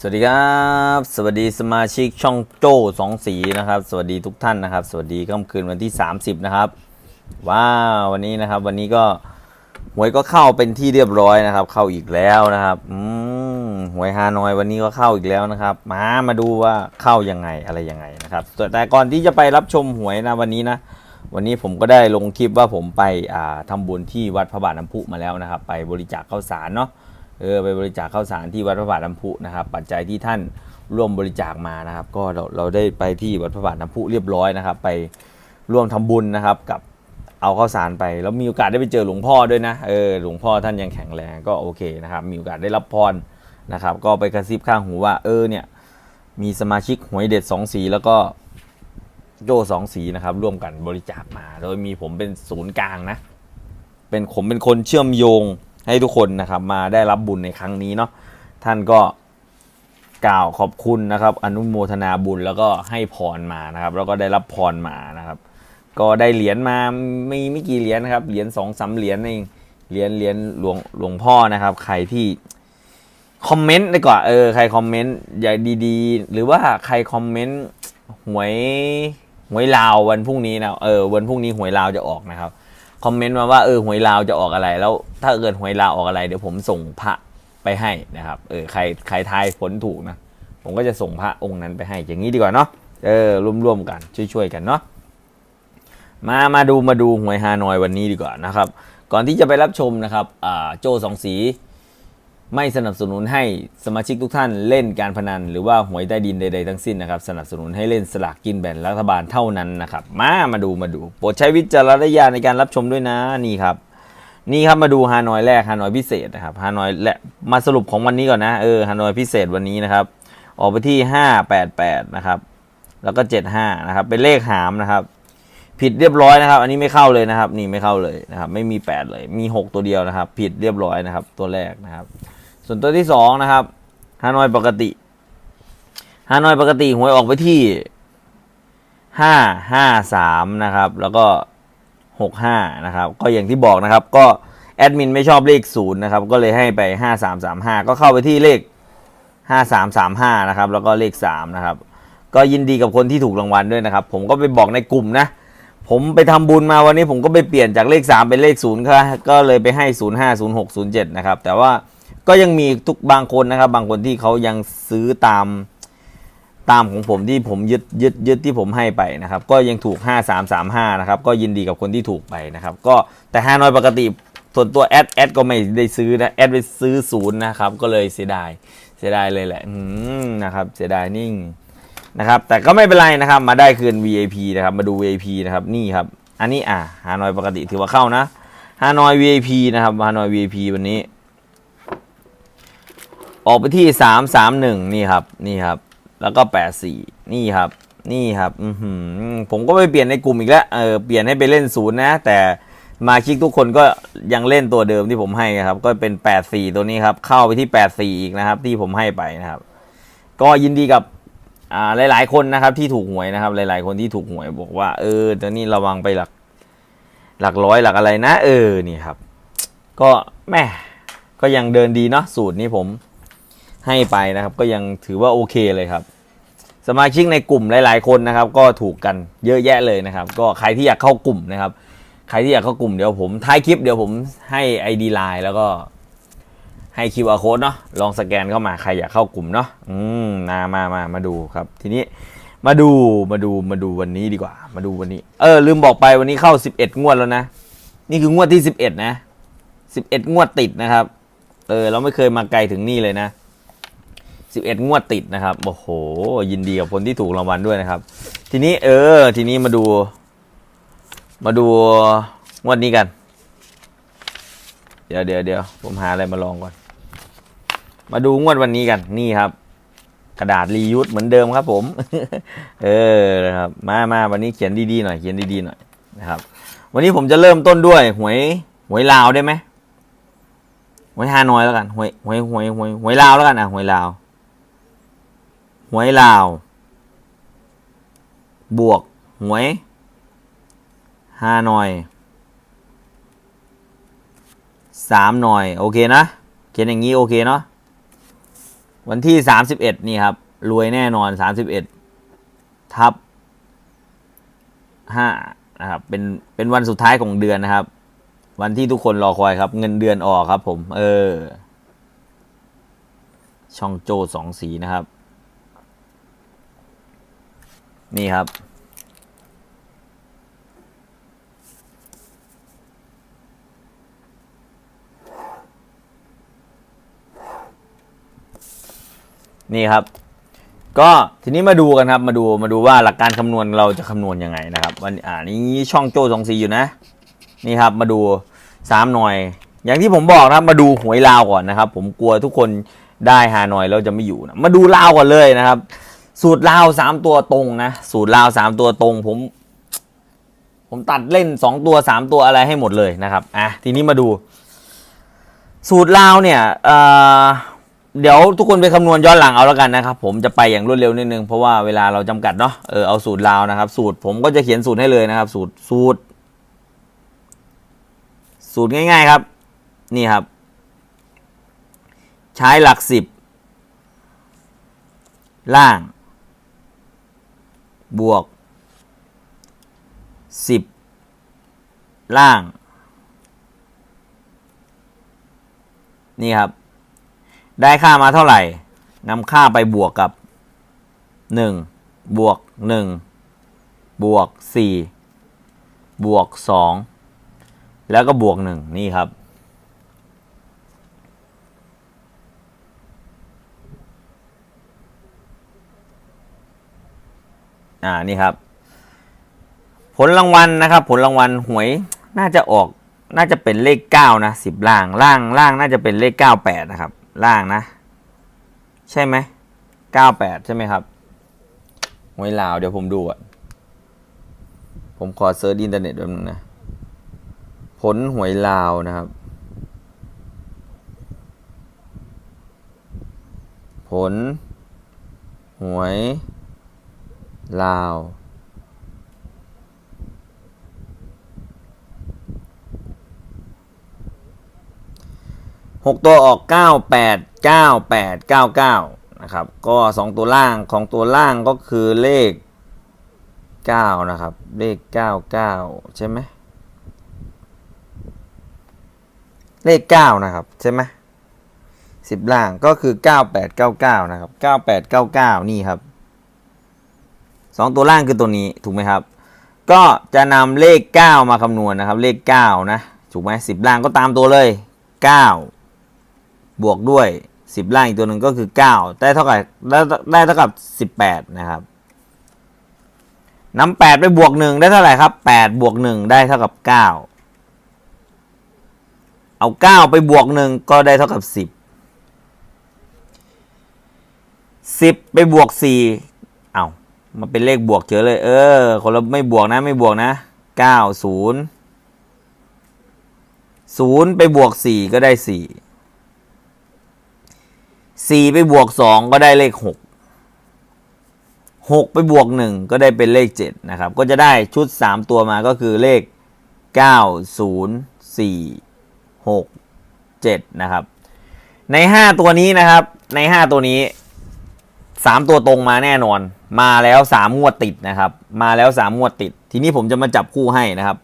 สวัสดีครับ สวัสดีสมาชิกช่องโจ้สองสีนะครับ สวัสดีทุกท่านนะครับ สวัสดีค่ำคืนวันที่ 30 นะครับว้าววันนี้นะครับ วันนี้ก็หวยก็เข้าเป็นที่เรียบร้อยนะครับ เข้าอีกแล้วนะครับอืมหวยฮานอยวันนี้ก็เข้าอีกแล้วนะครับ มามาดูว่าเข้ายังไงอะไรยังไงนะครับแต่ก่อนที่จะไปรับชมหวยนะวันนี้นะ วันนี้ผมก็ได้ลงคลิปว่าผมไปอ่าทำบุญที่วัดพระบาทน้ำพุมาแล้วนะครับ ไปบริจาคข้าวสารเนาะ เออไปบริจาคข้าวสารที่วัดพระบาทน้ำพุนะครับ ปัจจัยที่ท่านร่วมบริจาคมานะครับ ก็เราเราได้ไปที่วัดพระบาทน้ำพุเรียบร้อยนะครับ ไปร่วมทำบุญนะครับกับเอาข้าวสารไป แล้วมีโอกาสได้ไปเจอหลวงพ่อด้วยนะเออหลวงพ่อท่านยังแข็งแรงก็โอเคนะครับ มีโอกาสได้รับพรนะครับ ก็ไปกระซิบข้างหูว่าเออเนี่ยมีสมาชิกหวยเด็ดสองสีแล้วก็โจสองสีนะครับ ร่วมกันบริจาคมา โดยมีผมเป็นศูนย์กลางนะ เป็นผมเป็นคนเชื่อมโยง ให้ทุกคนนะครับมาได้รับบุญในครั้งนี้เนาะท่านก็กล่าวขอบคุณนะครับ อนุโมทนาบุญแล้วก็ให้พรมานะครับ แล้วก็ได้รับพรมานะครับ ก็ได้เหรียญมาไม่ไม่กี่เหรียญนะครับเหรียญสองสามเหรียญเองเหรียญเหรียญหลวงหลวงพ่อนะครับ ใครที่คอมเมนต์ดีกว่าเออใครคอมเมนต์อย่าดีๆ หรือว่าใครคอมเมนต์หวยหวยลาววันพรุ่งนี้นะเออวันพรุ่งนี้หวยลาวจะออกนะครับ คอมเมนต์มาว่าเออหวยลาวจะออกอะไร แล้วถ้าเกิดหวยลาวออกอะไร เดี๋ยวผมส่งพระไปให้นะครับเออใครใครทายผลถูกนะผมก็จะส่งพระองค์นั้นไปให้ อย่างนี้ดีกว่าเนาะเออร่วมๆกันช่วยๆกันเนาะมามาดูมาดูหวยฮานอยวันนี้ดีกว่านะครับ ก่อนที่จะไปรับชมนะครับอ่าโจสองสี ไม่สนับสนุนให้สมาชิกทุกท่านเล่นการพนัน หรือว่าหวยใต้ดินใดๆทั้งสิ้นนะครับ สนับสนุนให้เล่นสลากกินแบ่งรัฐบาลเท่านั้นนะครับ มามาดูมาดูโปรดใช้วิจารณญาณในการรับชมด้วยนะนี่ครับ นี่ครับมาดูฮานอยแรกฮานอยพิเศษนะครับฮานอยและมาสรุปของวันนี้ก่อนนะเออฮานอยพิเศษวันนี้นะครับ ออกไปที่ 588 นะครับ แล้วก็ 75 นะครับ เป็นเลขหามนะครับ ผิดเรียบร้อยนะครับ อันนี้ไม่เข้าเลยนะครับ นี่ไม่เข้าเลยนะครับ ไม่มี 8 เลยมี 6 ตัวเดียวนะครับ ผิดเรียบร้อยนะครับ ตัวแรกนะครับ ส่วนตัวที่2นะครับฮานอยปกติฮานอยปกติหวยออกไปที่553นะครับ แล้วก็65นะครับ ก็อย่างที่บอกนะครับ ก็แอดมินไม่ชอบเลข0นะครับ ก็เลยให้ไป5335ก็เข้าไปที่เลข5335นะครับ แล้วก็เลข3นะครับ ก็ยินดีกับคนที่ถูกรางวัลด้วยนะครับ ผมก็ไปบอกในกลุ่มนะ ผมไปทำบุญมาวันนี้ผมก็ไปเปลี่ยนจากเลข3เป็นเลข0ค่ะก็เลยไปให้05 06 07นะครับ แต่ว่า ก็ยังมีทุกบางคนนะครับ บางคนที่เขายังซื้อตามตามของผมที่ผมยึดยึดยึดที่ผมให้ไปนะครับ ก็ยังถูก 5335 นะครับ ก็ยินดีกับคนที่ถูกไปนะครับ ก็แต่ฮานอยปกติส่วนตัวแอดแอดก็ไม่ได้ซื้อนะแอดไปซื้อศูนย์นะครับ ก็เลยเสียดายเสียดายเลยแหละนะครับ เสียดายนิ่งนะครับ แต่ก็ไม่เป็นไรนะครับ มาได้คืน VIP นะครับ มาดู VIP นะครับนี่ครับ อันนี้อะฮานอยปกติถือว่าเข้านะฮานอย VIP นะครับฮานอย VIP วันนี้ ออกไปที่331นี่ครับ นี่ครับ แล้วก็84นี่ครับ นี่ครับอืผมก็ไปเปลี่ยนในกลุ่มอีกแล้วเออเปลี่ยนให้ไปเล่นศูนย์นะ แต่มาชิกทุกคนก็ยังเล่นตัวเดิมที่ผมให้ครับ ก็เป็น84ตัวนี้ครับ เข้าไปที่84อีกนะครับ ที่ผมให้ไปนะครับ ก็ยินดีกับอ่าหลาย ๆ คนนะครับที่ถูกหวยนะครับ หลาย ๆ คนที่ถูกหวยบอกว่า เออตอนนี้ระวังไปหลัก หลักร้อยหลักอะไรนะ เออนี่ครับ ก็แม่ก็ยังเดินดีเนาะสูตรนี้ผม ให้ไปนะครับ ก็ยังถือว่าโอเคเลยครับ สมาชิกในกลุ่มหลาย ๆ คนนะครับ ก็ถูกกันเยอะแยะเลยนะครับ ก็ใครที่อยากเข้ากลุ่มนะครับ ใครที่อยากเข้ากลุ่มเดี๋ยวผมท้ายคลิปเดี๋ยวผมให้ ID Line แล้วก็ให้ QR code เนาะลองสแกนเข้ามาใครอยากเข้ากลุ่มเนาะอืมมามามามาดูครับ ทีนี้มาดูมาดูมาดูวันนี้ดีกว่า มาดูวันนี้ เออ ลืมบอกไปวันนี้เข้า 11 งวดแล้วนะ นี่คืองวดที่ 11 นะ 11 งวดติดนะครับ เออ เราไม่เคยมาไกลถึงนี่เลยนะ 11 งวดติดนะครับ โอ้โห ยินดีกับคนที่ถูกรางวัลด้วยนะครับ ทีนี้เออ ทีนี้มาดู มาดูงวดนี้กัน เดี๋ยวเดี๋ยวเดี๋ยวผมหาอะไรมาลองก่อน มาดูงวดวันนี้กัน นี่ครับ กระดาษรียูสเหมือนเดิมครับผม เออนะครับ มามาวันนี้เขียนดีๆหน่อย เขียนดีๆหน่อยนะครับ วันนี้ผมจะเริ่มต้นด้วยหวยหวยลาวได้ไหมหวยฮานอยแล้วกันหวยหวยหวยหวยหวยลาวแล้วกันอะหวยลาว หวยลาว บวก หวยฮานอยสามหน่อย โอเคนะ เขียนอย่างนี้ โอเคเนาะวันที่สามสิบเอ็ดนี่ครับ รวยแน่นอนสามสิบเอ็ดทับห้านะครับเป็นเป็นวันสุดท้ายของเดือนนะครับ วันที่ทุกคนรอคอยครับ เงินเดือนออกครับผม เออ ช่องโจสองสีนะครับ นี่ครับ นี่ครับ ก็ทีนี้มาดูกันครับ มาดูมาดูว่าหลักการคำนวณเราจะคำนวณยังไงนะครับ วันอ่านี้ช่องโจ้สองสีอยู่นะ นี่ครับมาดูสามหน่อยอย่างที่ผมบอกนะครับมาดูหวยลาวก่อนนะครับ ผมกลัวทุกคนได้หาหน่อยแล้วจะไม่อยู่นะมาดูลาวก่อนเลยนะครับ สูตรลาวสามตัวตรงนะ สูตรลาวสามตัวตรงผม ผมตัดเล่นสองตัวสามตัวอะไรให้หมดเลยนะครับอะทีนี้มาดู สูตรลาวเนี่ยเเดี๋ยวทุกคนไปคำนวณย้อนหลังเอาแล้วกันนะครับ ผมจะไปอย่างรวดเร็วนิดนึงเพราะว่าเวลาเราจำกัดเนาะเออเอาสูตรลาวนะครับ สูตรผมก็จะเขียนสูตรให้เลยนะครับ สูตรสูตร สูตรง่าย ๆครับ นี่ครับ ใช้หลักสิบล่าง บวกสิบล่าง นี่ครับ ได้ค่ามาเท่าไหร่นำค่าไปบวกกับหนึ่งบวกหนึ่งบวกสี่บวกสองแล้วก็บวกหนึ่งนี่ครับ อ่านี่ครับ ผลรางวัลนะครับ ผลรางวัลหวยน่าจะออกน่าจะเป็นเลขเก้านะสิบล่างล่างล่างน่าจะเป็นเลขเก้าแปดนะครับ ล่างนะ ใช่ไหมเก้าแปดใช่ไหมครับหวยลาวเดี๋ยวผมดูอะผมขอเซิร์ชอินเทอร์เน็ตแป๊บนึงนะ ผลหวยลาวนะครับ ผล หวย ลาว หกตัวออกเก้าแปดเก้าแปดเก้าเก้านะครับ ก็สองตัวล่างของตัวล่างก็คือเลขเก้านะครับ เลขเก้าเก้าใช่ไหมเลขเก้านะครับใช่ไหมสิบล่างก็คือเก้าแปดเก้าเก้านะครับเก้าแปดเก้าเก้านี่ครับ สองตัวล่างคือตัวนี้ถูกไหมครับ ก็จะนำเลขเก้ามาคำนวณนะครับ เลขเก้านะถูกไหมสิบล่างก็ตามตัวเลยเก้าบวกด้วยสิบล่างอีกตัวหนึ่งก็คือเก้าได้เท่ากับได้ได้เท่ากับสิบแปดนะครับนำแปดไปบวกหนึ่งได้เท่าไหร่ครับแปดบวกหนึ่งได้เท่ากับเก้าเอาเก้าไปบวกหนึ่งก็ได้เท่ากับสิบสิบไปบวกสี่ มาเป็นเลขบวกเฉยเลย เออ คนเราไม่บวกนะไม่บวกนะเก้าศูนย์ศูนย์ไปบวกสี่ก็ได้สี่สี่ไปบวกสองก็ได้เลขหกหกไปบวกหนึ่งก็ได้เป็นเลขเจ็ดนะครับ ก็จะได้ชุดสามตัวมาก็คือเลขเก้าศูนย์สี่หกเจ็ดนะครับ ในห้าตัวนี้นะครับ ในห้าตัวนี้ สามตัวตรงมาแน่นอน มาแล้วสามงวดติดนะครับ มาแล้วสามงวดติด ทีนี้ผมจะมาจับคู่ให้นะครับ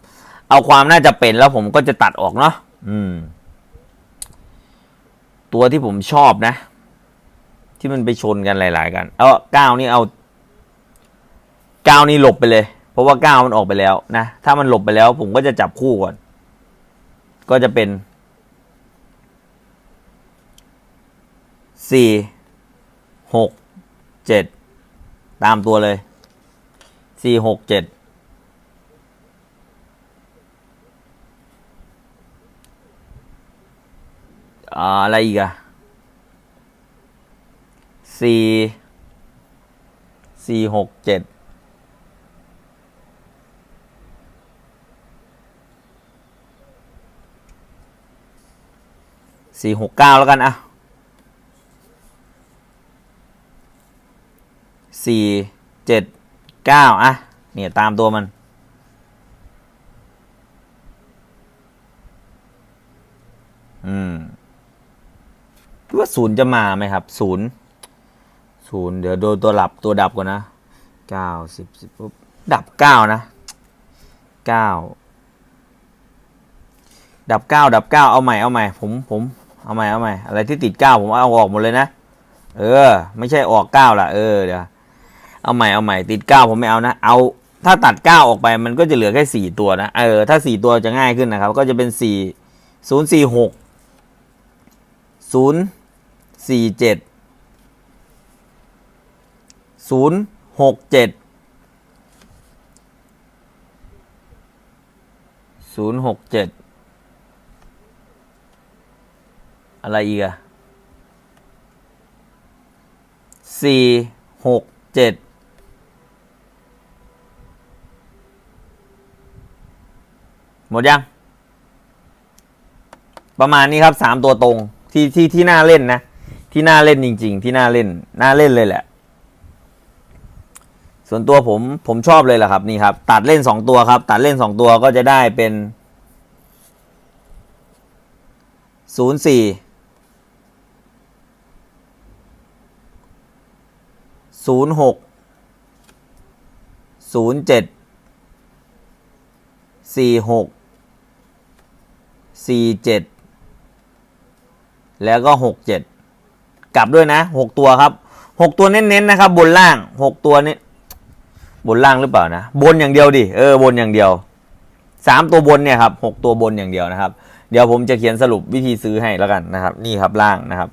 เอาความน่าจะเป็นแล้วผมก็จะตัดออกเนาะอืม ตัวที่ผมชอบนะ ที่มันไปชนกันหลาย ๆ กัน เอาเก้านี่เอาเก้านี่หลบไปเลย เพราะว่าเก้ามันออกไปแล้วนะ ถ้ามันหลบไปแล้ว ผมก็จะจับคู่ก่อน ก็จะเป็นสี่หก เจ็ดตามตัวเลยสี่หกเจ็ดอะไรอีกอะสี่สี่หกเจ็ดสี่หกเก้าแล้วกันอะ สี่เจ็ดเก้าอะเนี่ย ตามตัวมัน อืมคิดว่าศูนย์จะมาไหมครับศูนย์ศูนย์เดี๋ยวโดนตัวหลับตัวดับก่อนนะเก้าสิบสิบปุ๊บดับเก้านะเก้าดับเก้าดับเก้าเอาใหม่เอาใหม่ผมผม เอาใหม่เอาใหม่อะไรที่ติดเก้าผมเอาออกหมดเลยนะ เออ ไม่ใช่ออกเก้าละเออเดี๋ยว เอาใหม่เอาใหม่ติดเก้าผมไม่เอานะ เอาถ้าตัดเก้าออกไปมันก็จะเหลือแค่สี่ตัวนะ เออถ้าสี่ตัวจะง่ายขึ้นนะครับ ก็จะเป็นสี่ศูนย์สี่หกศูนย์สี่เจ็ดศูนย์หกเจ็ดศูนย์หกเจ็ดอะไรอีกอะสี่หกเจ็ด หมดยัง ประมาณนี้ครับสามตัวตรงที่ที่ที่น่าเล่นนะ ที่น่าเล่นจริง ๆ ที่น่าเล่นน่าเล่นเลยแหละ ส่วนตัวผมผมชอบเลยแหละครับนี่ครับ ตัดเล่นสองตัวครับ ตัดเล่นสองตัวก็จะได้เป็นศูนย์สี่ศูนย์หกศูนย์เจ็ดสี่หก สี่เจ็ดแล้วก็หกเจ็ดกลับด้วยนะหกตัวครับหกตัวเน้นๆนะครับ บนล่างหกตัวนี้บนล่างหรือเปล่านะ บนอย่างเดียวดิเออบนอย่างเดียวสามตัวบนเนี่ยครับหกตัวบนอย่างเดียวนะครับ เดี๋ยวผมจะเขียนสรุปวิธีซื้อให้แล้วกันนะครับ นี่ครับล่างนะครับ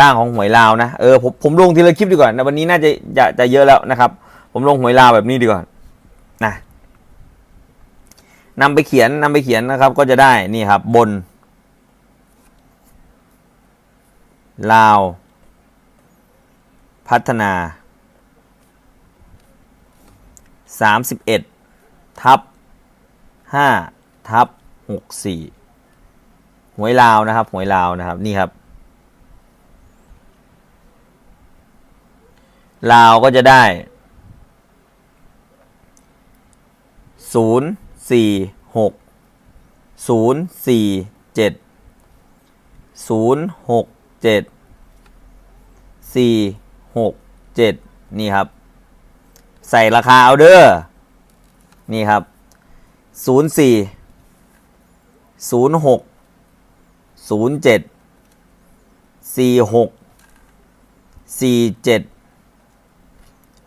ล่างของหวยลาวนะเออผมผมลงทีละคลิปดีกว่านะวันนี้น่าจะจะจะเยอะแล้วนะครับ ผมลงหวยลาวแบบนี้ดีกว่านะ นำไปเขียนนำไปเขียนนะครับ ก็จะได้นี่ครับบน ลาว พัฒนาสามสิบเอ็ดทับห้าทับหกสี่หวยลาวนะครับ หวยลาวนะครับนี่ครับ ลาวก็จะได้ศูน สี่หกศูนย์สี่เจ็ดศูนย์หกเจ็ดสี่หกเจ็ดนี่ครับ ใส่ราคาเอาเด้อนี่ครับศูนย์สี่ศูนย์หกศูนย์เจ็ดสี่หกสี่เจ็ด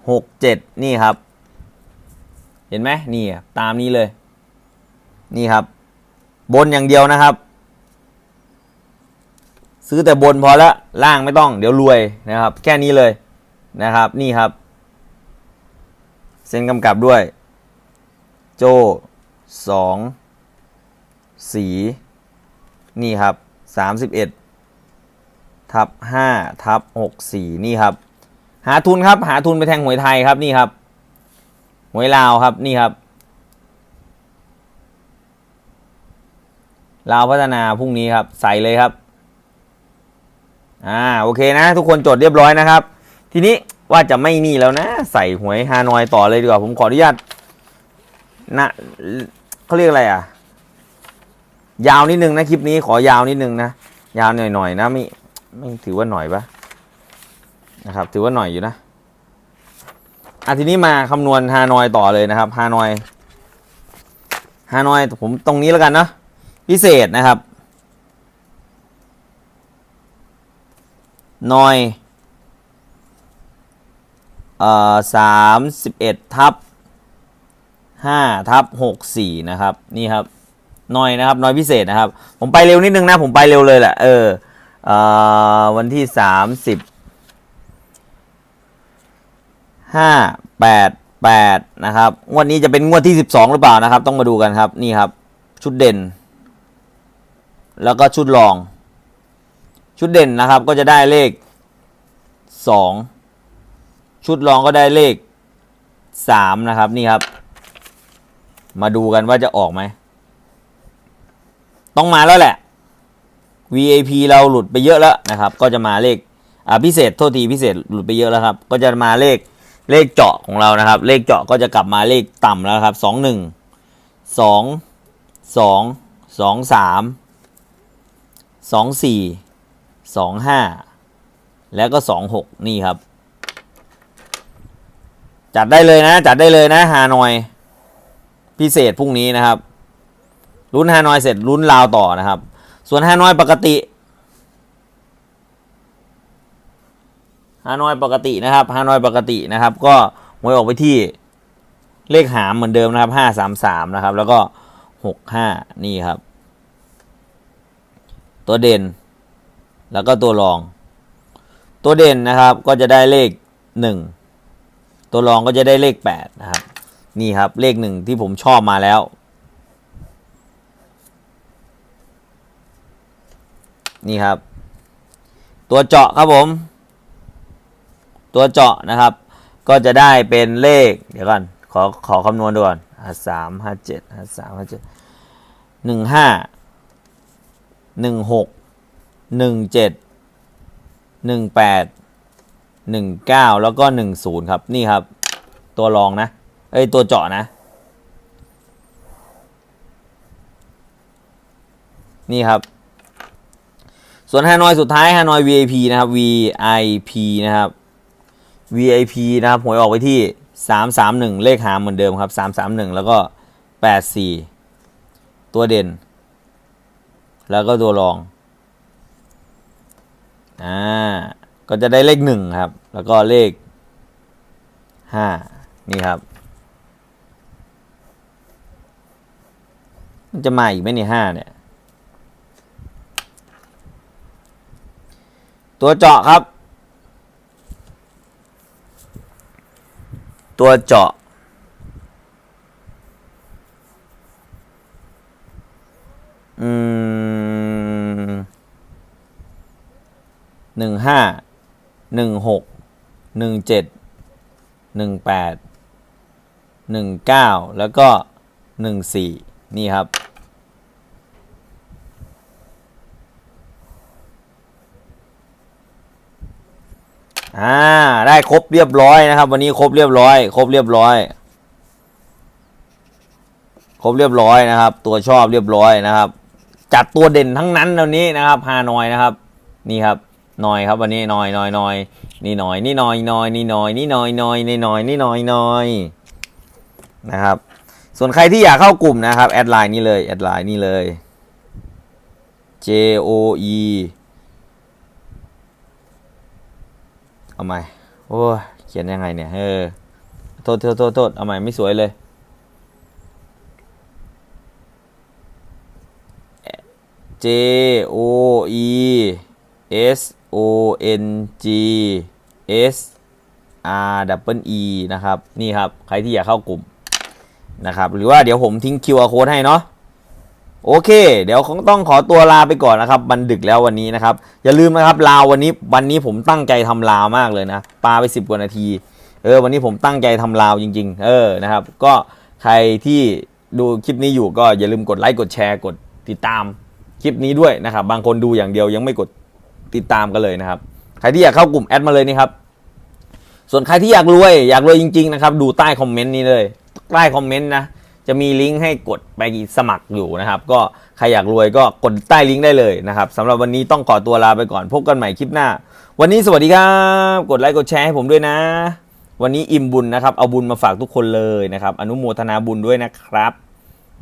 หกเจ็ดนี่ครับ เห็นไหมนี่ตามนี้เลย นี่ครับ บนอย่างเดียวนะครับ ซื้อแต่บนพอละล่างไม่ต้อง เดี๋ยวรวยนะครับ แค่นี้เลยนะครับ นี่ครับ เซ็นกำกับด้วย โจ้สองสี นี่ครับสามสิบเอ็ดทับห้าทับหกสี่นี่ครับ หาทุนครับ หาทุนไปแทงหวยไทยครับนี่ครับหวยลาวครับนี่ครับ ลาวพัฒนาพรุ่งนี้ครับ ใส่เลยครับ อ่าโอเคนะ ทุกคนจดเรียบร้อยนะครับ ทีนี้ว่าจะไม่นี่แล้วนะ ใส่หวยฮานอยต่อเลยดีกว่าผมขออนุญาตนะเขาเรียกอะไรอะ ยาวนิดนึงนะคลิปนี้ขอยาวนิดนึงนะยาวหน่อยๆนะไม่ไม่ถือว่าหน่อยปะนะครับ ถือว่าหน่อยอยู่นะอะทีนี้มาคำนวณฮานอยต่อเลยนะครับฮานอยฮานอยผมตรงนี้แล้วกันเนาะ พิเศษนะครับนอยเอ่อสามสิบเอ็ดทับห้าทับหกสี่นะครับนี่ครับน้อยนะครับน้อยพิเศษนะครับ ผมไปเร็วนิดนึงนะ ผมไปเร็วเลยแหละเออเอ่อวันที่สามสิบห้าแปดแปดนะครับงวดนี้จะเป็นงวดที่สิบสองหรือเปล่านะครับ ต้องมาดูกันครับนี่ครับ ชุดเด่น แล้วก็ชุดรอง ชุดเด่นนะครับก็จะได้เลขสองชุดรองก็ได้เลขสามนะครับนี่ครับ มาดูกันว่าจะออกไหม ต้องมาแล้วแหละ VAP เราหลุดไปเยอะแล้วนะครับ ก็จะมาเลขอ่าพิเศษโทษทีพิเศษหลุดไปเยอะแล้วครับ ก็จะมาเลขเลขเจาะของเรานะครับ เลขเจาะก็จะกลับมาเลขต่ำแล้วครับสองหนึ่งสองสองสองสาม สองสี่สองห้าแล้วก็สองหกนี่ครับ จัดได้เลยนะ จัดได้เลยนะฮานอย พิเศษพรุ่งนี้นะครับลุ้นฮานอยเสร็จลุ้นลาวต่อนะครับ ส่วนฮานอยปกติฮานอยปกตินะครับฮานอยปกตินะครับ ก็หวยออกไปที่เลขหามเหมือนเดิมนะครับห้าสามสามนะครับ แล้วก็หกห้านี่ครับ ตัวเด่น แล้วก็ตัวรอง ตัวเด่นนะครับก็จะได้เลขหนึ่งตัวรองก็จะได้เลขแปดนะครับนี่ครับเลขหนึ่งที่ผมชอบมาแล้ว นี่ครับ ตัวเจาะครับผม ตัวเจาะนะครับ ก็จะได้เป็นเลข เดี๋ยวก่อนขอขอคำนวณดูก่อนห้าสามห้าเจ็ดห้าสามห้าเจ็ดหนึ่งห้า หนึ่งหกหนึ่งเจ็ดหนึ่งแปดหนึ่งเก้าแล้วก็หนึ่งศูนย์ครับ นี่ครับ ตัวรองนะ เอ้ย ตัวเจาะนะ นี่ครับ ส่วนฮานอยสุดท้ายฮานอย VIP นะครับ VIP นะครับ VIP นะครับหวยออกไปที่ 331 เลขหามเหมือนเดิมครับ 331 แล้วก็ 84 ตัวเด่น แล้วก็ตัวรอง อ่า ก็จะได้เลขหนึ่งครับ แล้วก็เลขห้านี่ครับ มันจะมาอีกไหมเนี่ยห้าเนี่ย ตัวเจาะครับ ตัวเจาะ อืมหนึ่งห้าหนึ่งหกหนึ่งเจ็ดหนึ่งแปดหนึ่งเก้าแล้วก็หนึ่งสี่นี่ครับ อ่า ได้ครบเรียบร้อยนะครับ วันนี้ครบเรียบร้อย ครบเรียบร้อยครบเรียบร้อยนะครับ ตัวชอบเรียบร้อยนะครับ จัดตัวเด่นทั้งนั้นวันนี้นะครับฮานอยนะครับ นี่ครับนอยครับวันนี้นอยนอยนอยนี่นอยนี่นอยนอยนี่นอยนี่นอยนอยนี่นอยนี่นอยนอยนะครับ ส่วนใครที่อยากเข้ากลุ่มนะครับแอดไลน์นี่เลยแอดไลน์นี่เลย J O E เอาใหม่โอ้เขียนยังไงเนี่ยเออโทษโทษโทษโทษเอาใหม่ไม่สวยเลย J O E S O N G S R W E นะครับ นี่ครับ ใครที่อยากเข้ากลุ่มนะครับ หรือว่าเดี๋ยวผมทิ้ง QR code ให้เนาะโอเค เดี๋ยวคงต้องขอตัวลาไปก่อนนะครับ มันดึกแล้ววันนี้นะครับ อย่าลืมนะครับลาววันนี้วันนี้ผมตั้งใจทำลาวมากเลยนะปาไป 10 กว่านาที เออ วันนี้ผมตั้งใจทำลาวจริง ๆ เออนะครับ ก็ใครที่ดูคลิปนี้อยู่ก็อย่าลืมกดไลค์กดแชร์กดติดตาม คลิปนี้ด้วยนะครับ บางคนดูอย่างเดียวยังไม่กดติดตามกันเลยนะครับ ใครที่อยากเข้ากลุ่มแอดมาเลยนี่ครับ ส่วนใครที่อยากรวยอยากรวยจริง ๆ นะครับ ดูใต้คอมเมนต์นี้เลยใต้คอมเมนต์นะจะมีลิงก์ให้กดไปสมัครอยู่นะครับ ก็ใครอยากรวยก็กดใต้ลิงก์ได้เลยนะครับสำหรับวันนี้ต้องขอตัวลาไปก่อนพบกันใหม่คลิปหน้า วันนี้สวัสดีครับกดไลค์กดแชร์ให้ผมด้วยนะ วันนี้อิ่มบุญนะครับ เอาบุญมาฝากทุกคนเลยนะครับ อนุโมทนาบุญด้วยนะครับ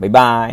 บ๊ายบาย